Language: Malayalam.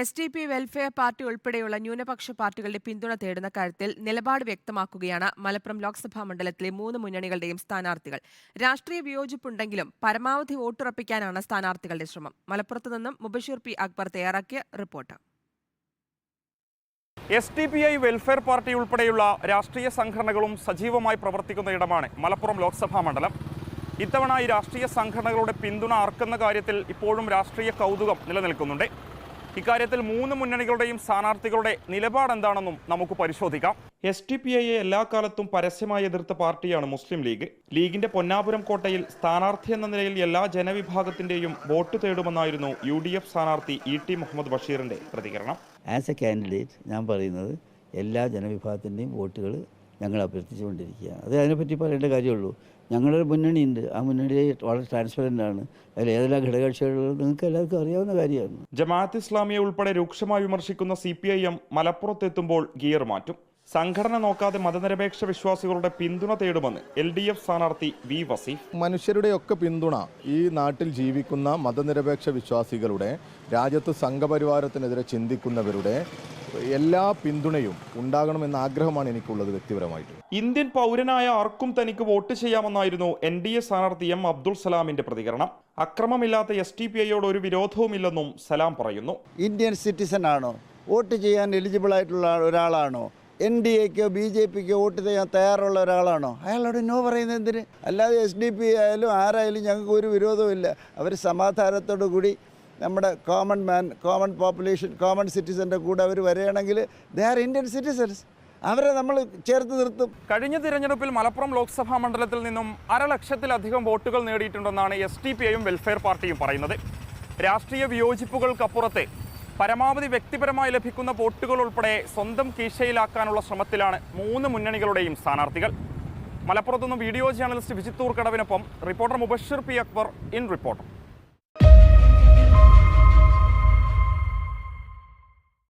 S D P welfare party ഉൾപ്പെടെയുള്ള ന്യൂനപക്ഷ പാർട്ടികളുടെ പിന്തുണ തേടുന്ന കാര്യത്തിൽ നിലപാട് വ്യക്തമാക്കുകയാണ് മലപ്പുറം ലോക്സഭാ മണ്ഡലത്തിലെ മൂന്ന് മുന്നണികളുടെയും സ്ഥാനാർത്ഥികൾ. രാഷ്ട്രീയ വിയോജിപ്പുണ്ടെങ്കിലും പരമാവധി വോട്ടുറപ്പിക്കാനാണ് സ്ഥാനാർത്ഥികളുടെ ശ്രമം. മലപ്പുറത്ത് നിന്നും മുബഷീർ പി അക്ബർ തയ്യാറാക്കിയ report. S D P I welfare party ഉൾപ്പെടെയുള്ള രാഷ്ട്രീയ സംഘടനകളും സജീവമായി പ്രവർത്തിക്കുന്ന ഇടമാണ് മലപ്പുറം ലോക്സഭാ മണ്ഡലം. ഇത്തവണ ഈ രാഷ്ട്രീയ സംഘടനകളുടെ പിന്തുണ അർക്കുന്ന കാര്യത്തിൽ ഇപ്പോഴും രാഷ്ട്രീയ കൗതുകം നിലനിൽക്കുന്നുണ്ട്. ഇക്കാര്യത്തിൽ മൂന്ന് മുന്നണികളുടെയും സ്ഥാനാർത്ഥികളുടെ നിലപാട് എന്താണെന്നും നമുക്ക് പരിശോധിക്കാം. എസ് ടി പി ഐയെ എല്ലാ കാലത്തും പരസ്യമായി എതിർത്ത പാർട്ടിയാണ് മുസ്ലിം ലീഗ്. ലീഗിന്റെ പൊന്നാപുരം കോട്ടയിൽ സ്ഥാനാർത്ഥി എന്ന നിലയിൽ എല്ലാ ജനവിഭാഗത്തിന്റെയും വോട്ട് തേടുമെന്നായിരുന്നു യു ഡി എഫ് സ്ഥാനാർത്ഥി ഇ ടി മുഹമ്മദ് ബഷീറിന്റെ പ്രതികരണം. ആസ് എ കാൻഡിഡേറ്റ് ഞാൻ പറയുന്നത് എല്ലാ ജനവിഭാഗത്തിന്റെയും വോട്ടുകൾ ഞങ്ങൾ അഭ്യർത്ഥിച്ചുകൊണ്ടിരിക്കുകയാണ്. അത് അതിനെപ്പറ്റി പറയേണ്ട കാര്യമുള്ളൂ. ഞങ്ങളൊരു മുന്നണിയുണ്ട്. ആ മുന്നണി വളരെ ട്രാൻസ്പെറന്റ് ആണ്. അതിൽ ഏതെല്ലാം ഘടകകക്ഷികളും നിങ്ങൾക്ക് എല്ലാവർക്കും അറിയാവുന്ന കാര്യമാണ്. ജമാഅത്ത് ഇസ്ലാമിയെ ഉൾപ്പെടെ രൂക്ഷമായി വിമർശിക്കുന്ന സി പി ഐ എം മലപ്പുറത്തെത്തുമ്പോൾ ഗിയർ മാറ്റും. സംഘടന നോക്കാതെ മതനിരപേക്ഷ വിശ്വാസികളുടെ പിന്തുണ തേടുമെന്ന് എൽ ഡി എഫ് സ്ഥാനാർത്ഥി വി വസീഫ്. മനുഷ്യരുടെയൊക്കെ പിന്തുണ ഈ നാട്ടിൽ ജീവിക്കുന്ന മതനിരപേക്ഷ വിശ്വാസികളുടെ രാജ്യത്ത് സംഘപരിവാരത്തിനെതിരെ ചിന്തിക്കുന്നവരുടെ എല്ലാ പിന്തുണയും ഉണ്ടാകണമെന്ന ആഗ്രഹമാണ് എനിക്കുള്ളത് വ്യക്തിപരമായിട്ട്. ഇന്ത്യൻ പൗരനായ ആർക്കും തനിക്ക് വോട്ട് ചെയ്യാമെന്നായിരുന്നു എൻ ഡി എ സ്ഥാനാർത്ഥി എം അബ്ദുൾ സലാമിന്റെ പ്രതികരണം. അക്രമമില്ലാത്ത എസ് ടി പി ഐയോട് ഒരു വിരോധവുമില്ലെന്നും സലാം പറയുന്നു. ഇന്ത്യൻ സിറ്റിസൺ ആണോ? വോട്ട് ചെയ്യാൻ എലിജിബിൾ ആയിട്ടുള്ള ഒരാളാണോ? എൻ ഡി എക്കോ ബി ജെ പിക്കോ വോട്ട് ചെയ്യാൻ തയ്യാറുള്ള ഒരാളാണോ? അയാളോട് നോ പറയുന്നത് എന്തിന്? അല്ലാതെ എസ് ഡി പി ആയാലും ആരായാലും ഞങ്ങൾക്ക് ഒരു വിരോധവുമില്ല. അവർ സമാധാനത്തോടു കൂടി നമ്മുടെ common man common population common സിറ്റിസന്റെ കൂടെ അവർ വരികയാണെങ്കിൽ ദേ ആർ ഇന്ത്യൻ സിറ്റിസൻസ് അവരെ നമ്മൾ ചേർത്ത് നിർത്തും. കഴിഞ്ഞ തിരഞ്ഞെടുപ്പിൽ മലപ്പുറം ലോക്സഭാ മണ്ഡലത്തിൽ നിന്നും അരലക്ഷത്തിലധികം വോട്ടുകൾ നേടിയിട്ടുണ്ടെന്നാണ് എസ് ടി പി ഐയും വെൽഫെയർ പാർട്ടിയും പറയുന്നത്. രാഷ്ട്രീയ വിയോജിപ്പുകൾക്കപ്പുറത്തെ പരമാവധി വ്യക്തിപരമായി ലഭിക്കുന്ന വോട്ടുകൾ ഉൾപ്പെടെ സ്വന്തം കീശയിലാക്കാനുള്ള ശ്രമത്തിലാണ് മൂന്ന് മുന്നണികളുടെയും സ്ഥാനാർത്ഥികൾ. മലപ്പുറത്തുനിന്ന് വീഡിയോ ജേർണലിസ്റ്റ് വിജിത്തൂർ കടവിനൊപ്പം reporter Mubashir P Akbar in reporter